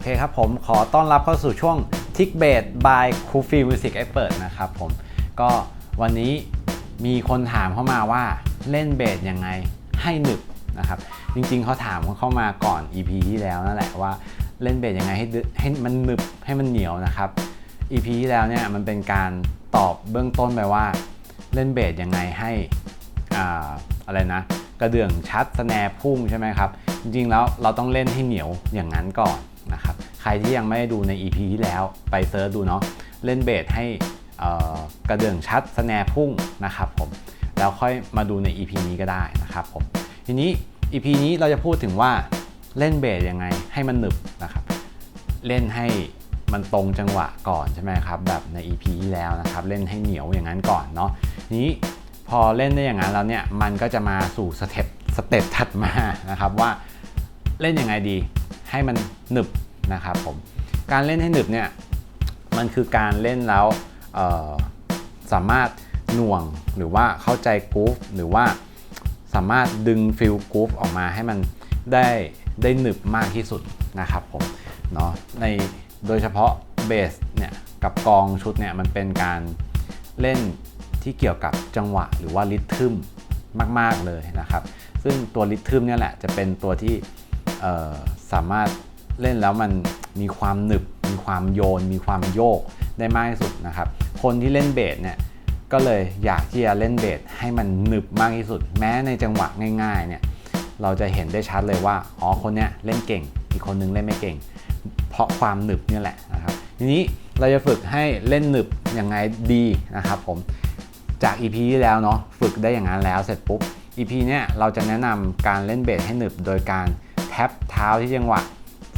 อเคครับผมขอต้อนรับเข้าสู่ช่วง Tick b a s by c o o f i Music Expert นะครับผมก็วันนี้มีคนถามเข้ามาว่าเล่นเบสยังไงให้หนึบนะครับ จริงๆเขาถามเข้ามาก่อน EP ที่แล้วนั่นแหละว่าเล่นเบสยังไงให้ให้มันหนึบให้มันเหนียวนะครับ EP ที่แล้วเนี่ยมันเป็นการตอบเบื้องต้นไปว่า เล่นเบสยังไงให้อ่าอะไรนะกระเดื่องชัดสแนร์พุ่งใช่ไหมครับ จริงๆแล้วเราต้องเล่นให้เหนียวอย่างนั้นก่อน นะครับ ใครที่ยังไม่ได้ดูใน EP ที่แล้วไปเซิร์ชดูเนาะ เล่นเบสให้กระเดื่องชัดสแนพุ่งนะครับผม แล้วค่อยมาดูใน EP นี้ก็ได้นะครับผม ทีนี้ EP นี้เราจะพูดถึงว่าเล่นเบสยังไงให้มันหนึบนะครับ เล่นให้มันตรงจังหวะก่อนใช่ไหมครับ แบบใน EP ที่แล้วนะครับ เล่นให้เหนียวอย่างนั้นก่อนเนาะ นี้พอเล่นได้อย่างนั้นแล้วเนี่ย มันก็จะมาสู่สเต็ปสเต็ปถัดมานะครับว่าเล่นยังไงดี ให้มันหนึบนะครับผมการเล่นให้หนึบเนี่ยมันคือการเล่นแล้วสามารถหน่วงหรือว่าเข้าใจกรูฟหรือว่าสามารถดึงฟิลกรูฟออกมาให้มันได้ได้หนึบมากที่สุดนะครับผมเนาะในโดยเฉพาะเบสเนี่ยกับกองชุดเนี่ยมันเป็นการเล่นที่เกี่ยวกับจังหวะหรือว่าริทึมมาก ๆ เลยนะครับ ซึ่งตัวริทึมเนี่ยแหละจะเป็นตัวที่ สามารถเล่นแล้วมันมีความหนึบ มีความโยน มีความโยกได้มากที่สุดนะครับ คนที่เล่นเบสเนี่ยก็เลยอยากที่จะเล่นเบสให้มันหนึบมากที่สุด แม้ในจังหวะง่ายๆเนี่ยเราจะเห็นได้ชัดเลยว่าอ๋อคนเนี้ยเล่นเก่ง อีกคนนึงเล่นไม่เก่ง เพราะความหนึบเนี่ยแหละนะครับ ทีนี้เราจะฝึกให้เล่นหนึบยังไงดีนะครับผมจาก EP ที่แล้วเนาะฝึกได้อย่างนั้นแล้วเสร็จปุ๊บ EP เนี่ยเราจะแนะนำการเล่นเบสให้หนึบโดยการ ท็บเท้าที่จังหวะ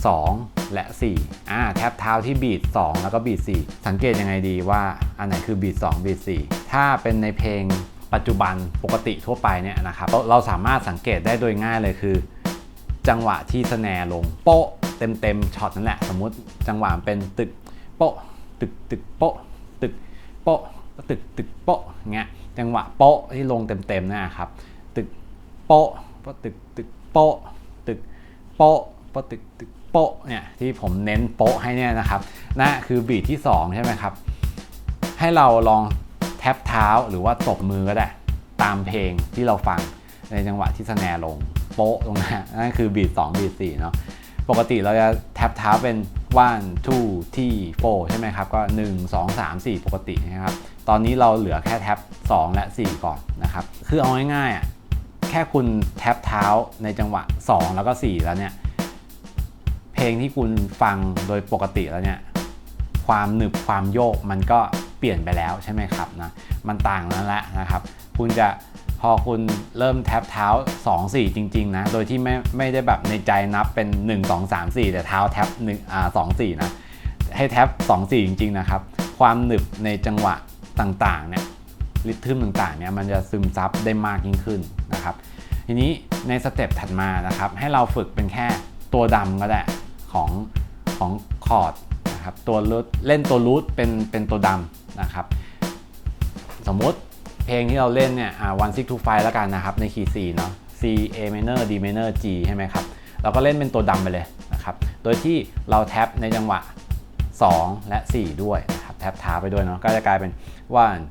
2 และ 4อ่าแท็บเท้าที่บีด2 แล้วก็บีด4สังเกตยังไงดีว่าอันไหนคือบีด2บีด4ถ้าเป็นในเพลงปัจจุบันปกติทั่วไปเนี่ยนะครับเราเราสามารถสังเกตได้โดยง่ายเลยคือ จังหวะที่สแนร์ลงโป๊ะเต็มๆช็อตนั่นแหละ สมมุติจังหวะเป็นตึกโป๊ะตึกตึกโป๊ะตึกโป๊ะตึกตึกโป๊ะเงี้ยจังหวะโป๊ะที่ลงเต็มๆนะครับตึกโป๊ะตึกตึกโป๊ะ โป๊ะโปะตึกตึกโปะเนี่ยที่ผมเน้นโป๊ะให้เนี่ยนะครับนั่นคือบีทที่ 2 ใช่ไหมครับ ให้เราลองแท็บเท้าหรือว่าตบมือก็ได้ ตามเพลงที่เราฟังในจังหวะที่สแนร์ลงโป๊ะตรงนั้นนั่นคือบีท2บีท4เนาะปกติเราจะแท็บเท้าเป็น one two three four ใช่ไหมครับ ก็ 1 2 3 4 ปกตินะครับ ตอนนี้เราเหลือแค่แท็บ2และ 4 ก่อนนะครับ คือเอาง่ายๆอะ แค่คุณแท็บเท้าในจังหวะ 2 แล้วก็ 4 แล้วเนี่ย เพลงที่คุณฟังโดยปกติแล้วเนี่ย ความหนึบความโยกมันก็เปลี่ยนไปแล้วใช่ไหมครับนะ มันต่างแล้วแหละนะครับ คุณจะพอคุณเริ่มแท็บเท้า 2 4 จริง ๆ นะ โดยที่ไม่ไม่ได้แบบในใจนับเป็น 1 2 3 4 แต่เท้าแท็บ1อ่า2 4 นะ ให้แท็บ2 4 จริง ๆ นะครับ ความหนึบในจังหวะต่าง ๆ เนี่ย ริทึมต่างๆเนี่ยมันจะซึมซับได้มากยิ่งขึ้นนะครับ ทีนี้ในสเต็ปถัดมานะครับ ให้เราฝึกเป็นแค่ตัวดำก็ได้ของของคอร์ดนะครับตัวรูทเล่นตัวรูทเป็นเป็นตัวดำนะครับ สมมุติเพลงที่เราเล่นเนี่ยอ่า one six two five แล้วกันนะครับ ในคีย์ C เนาะ C A minor D minor G ใช่ไหมครับ เราก็เล่นเป็นตัวดำไปเลยนะครับ โดยที่เราแท็บในจังหวะ 2 และ 4 ด้วยนะครับ แท็บท้าไปด้วยเนาะก็จะกลายเป็น one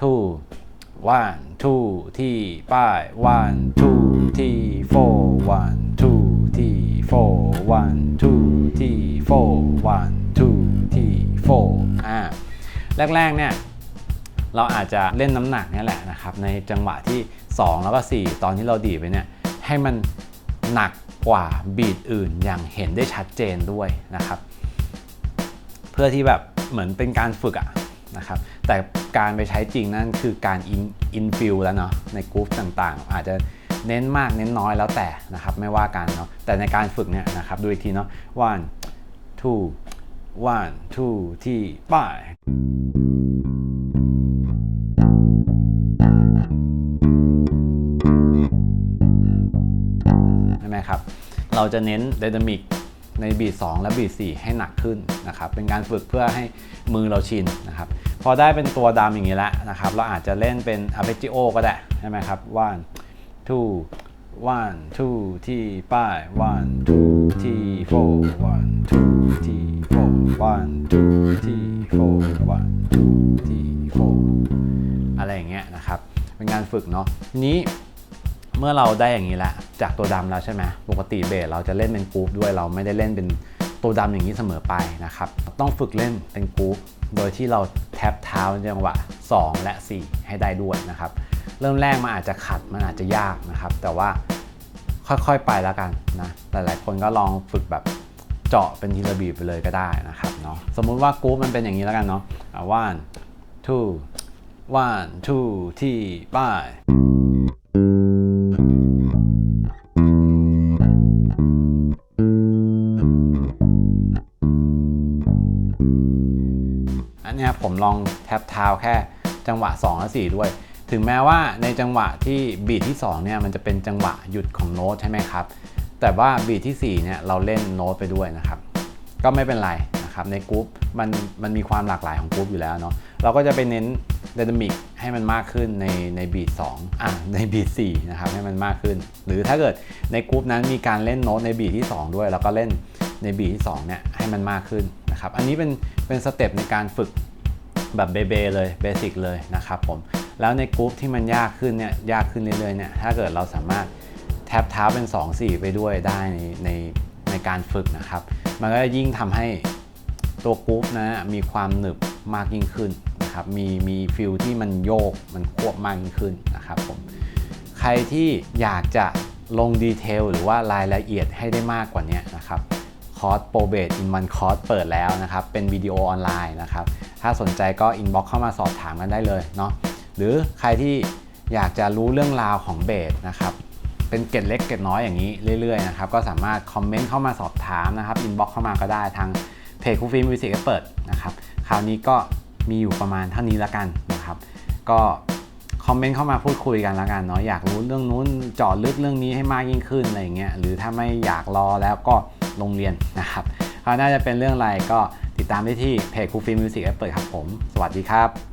two one two ที่ป้าย one two ที่ four one two ที่ four one two ที่ four one two ที่ four อ่าแรกๆเนี่ยเราอาจจะเล่นน้ำหนักนี่แหละนะครับ ในจังหวะที่ 2 แล้วก็ 4 ตอนที่เราดีไปเนี่ยให้มันหนักกว่าบีทอื่นอย่างเห็นได้ชัดเจนด้วยนะครับ เพื่อที่แบบเหมือนเป็นการฝึกอะนะครับ แต่ การไปใช้จริงนั่นคือการอินฟิลแล้วเนาะในกรุ๊ปต่างๆ อาจจะเน้นมากเน้นน้อยแล้วแต่นะครับไม่ว่ากันเนาะแต่ในการฝึกเนี่ยนะครับดูอีกทีเนาะ one two one two ที่ป้ายใช่ไหมครับ เราจะเน้นไดนามิก ในบีท2และบีท4ให้หนักขึ้นนะครับเป็นการฝึกเพื่อให้มือเราชินนะครับพอได้เป็นตัวดำอย่างนี้แล้วนะครับเราอาจจะเล่นเป็น arpeggio ก็ได้ใช่ไหมครับ one two one two ที่ป้าย one two ที่ four one two ที่ four one two ที่ four one two ที่ four อะไรอย่างเงี้ยนะครับ เป็นงานฝึกเนาะทีนี้ เมื่อเราได้อย่างนี้แล้วจากตัวดำแล้วใช่ไหมปกติเบสเราจะเล่นเป็นกรุ๊ปด้วยเราไม่ได้เล่นเป็นตัวดำอย่างนี้เสมอไปนะครับ ต้องฝึกเล่นเป็นกรุ๊ปโดยที่เราแท็บเท้าในจังหวะ 2 และ 4 ให้ได้ด้วยนะครับ เริ่มแรกมันอาจจะขัดมันอาจจะยากนะครับ แต่ว่าค่อยๆไปแล้วกันนะหลายๆคนก็ลองฝึกแบบเจาะเป็นทีละบีบไปเลยก็ได้นะครับเนาะสมมุติว่ากรุ๊ปมันเป็นอย่างนี้แล้วกันเนาะอะ one two one two ที่ป้าย ผมลองแท็บเท้าแค่จังหวะ 2 และ 4 ด้วย ถึงแม้ว่าในจังหวะที่บีทที่2เนี่ยมันจะเป็นจังหวะหยุดของโน้ตใช่ไหมครับ แต่ว่าบีทที่4เนี่ยเราเล่นโน้ตไปด้วยนะครับ ก็ไม่เป็นไรนะครับในกรุ๊ปมันมันมีความหลากหลายของกรุ๊ปอยู่แล้วเนาะเราก็จะไปเน้นไดนามิกให้มันมากขึ้นในในบีท2อะในบีท4นะครับให้มันมากขึ้น หรือถ้าเกิดในกรุ๊ปนั้นมีการเล่นโน้ตในบีทที่ 2 ด้วย แล้วก็เล่นในบีทที่2เนี่ยให้มันมากขึ้นนะครับอันนี้เป็นเป็นสเต็ปในการฝึก แบบเบเบเลยเบสิกเลยนะครับผมแล้วในกรุ๊ปที่มันยากขึ้นเนี่ยยากขึ้นเรื่อยๆเนี่ยถ้าเกิดเราสามารถแท็บเท้าเป็น 2 4 ไปด้วยได้ในในในการฝึกนะครับ มันก็ยิ่งทำให้ตัวกรุ๊ปนะมีความหนึบมากยิ่งขึ้นนะครับมีมีฟิลที่มันโยกมันควบมากยิ่งขึ้นนะครับผมใครที่อยากจะลงดีเทลหรือว่ารายละเอียดให้ได้มากกว่านี้นะครับคอร์สโปรเบทอินวันคอร์สเปิดแล้วนะครับ เป็นวิดีโอออนไลน์นะครับ ถ้าสนใจก็อินบ็อกเข้ามาสอบถามกันได้เลยเนาะหรือใครที่อยากจะรู้เรื่องราวของเบสนะครับเป็นเกร็ดเล็กเกร็ดน้อยอย่างนี้เรื่อยๆนะครับก็สามารถคอมเมนต์เข้ามาสอบถามนะครับอินบ็อกเข้ามาก็ได้ทางเพจคูฟีมิวสิกเปิดนะครับคราวนี้ก็มีอยู่ประมาณเท่านี้แล้วกันนะครับ ก็คอมเมนต์เข้ามาพูดคุยกันแล้วกันเนาะอยากรู้เรื่องนู้นจาะลึกเรื่องนี้ให้มากยิ่งขึ้นอะไรอย่างเงี้ยหรือถ้าไม่อยากรอแล้วก็ลงเรียนนะครับคราวหน่าจะเป็นเรื่องอะไรก็ ติดตามได้ที่เพจคูฟิล์มมิวสิกแอปเปิดครับผม สวัสดีครับ